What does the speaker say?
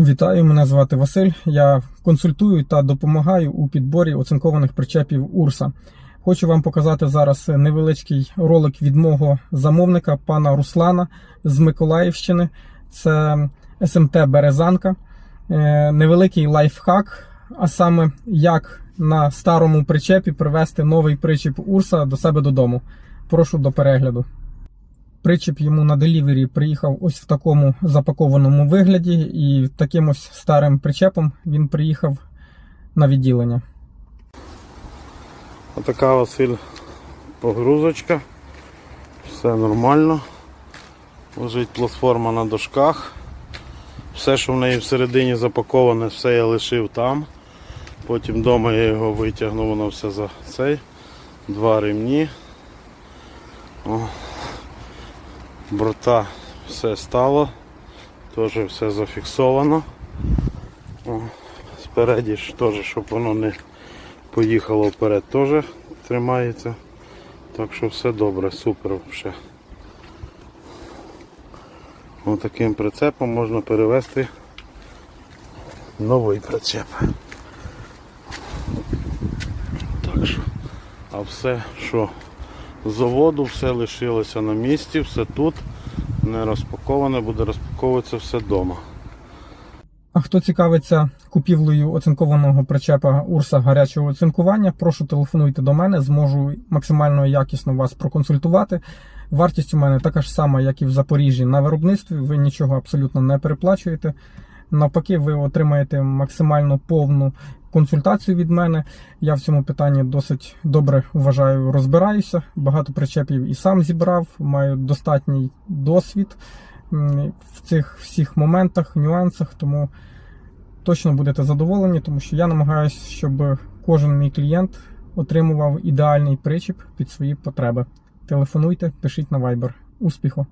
Вітаю, мене звати Василь. Я консультую та допомагаю у підборі оцинкованих причепів Урса. Хочу вам показати зараз невеличкий ролик від мого замовника, пана Руслана з Миколаївщини. Це СМТ Березанка. Е, Невеликий лайфхак, а саме як на старому причепі привезти новий причіп Урса до себе додому. Прошу до перегляду. Причіп йому на делівері приїхав ось в такому запакованому вигляді, і таким ось старим причепом він приїхав на відділення. Отака Василь погрузочка. Все нормально. Лежить платформа на дошках. Все, що в неї всередині запаковане, все я лишив там. Потім вдома я його витягнув, воно все за цей. Два ремні. О. Борта все стало. Теж все зафіксовано. О. Спереді ж теж, щоб воно не поїхало вперед, теж тримається. Так що все добре, супер вже. Отаким прицепом можна перевести новий прицеп. Так що, а все, що заводу, все лишилося на місці, все тут, не розпаковане, буде розпаковуватися все вдома. А хто цікавиться купівлею оцинкованого причепа Урса гарячого оцинкування, прошу телефонуйте до мене, зможу максимально якісно вас проконсультувати. Вартість у мене така ж сама, як і в Запоріжжі на виробництві. Ви нічого абсолютно не переплачуєте. Навпаки, ви отримаєте максимально повну консультацію від мене. Я в цьому питанні досить добре вважаю, розбираюся. Багато причепів і сам зібрав, маю достатній досвід в цих всіх моментах, нюансах, тому точно будете задоволені, тому що я намагаюся, щоб кожен мій клієнт отримував ідеальний причіп під свої потреби. Телефонуйте, пишіть на Viber. Успіху!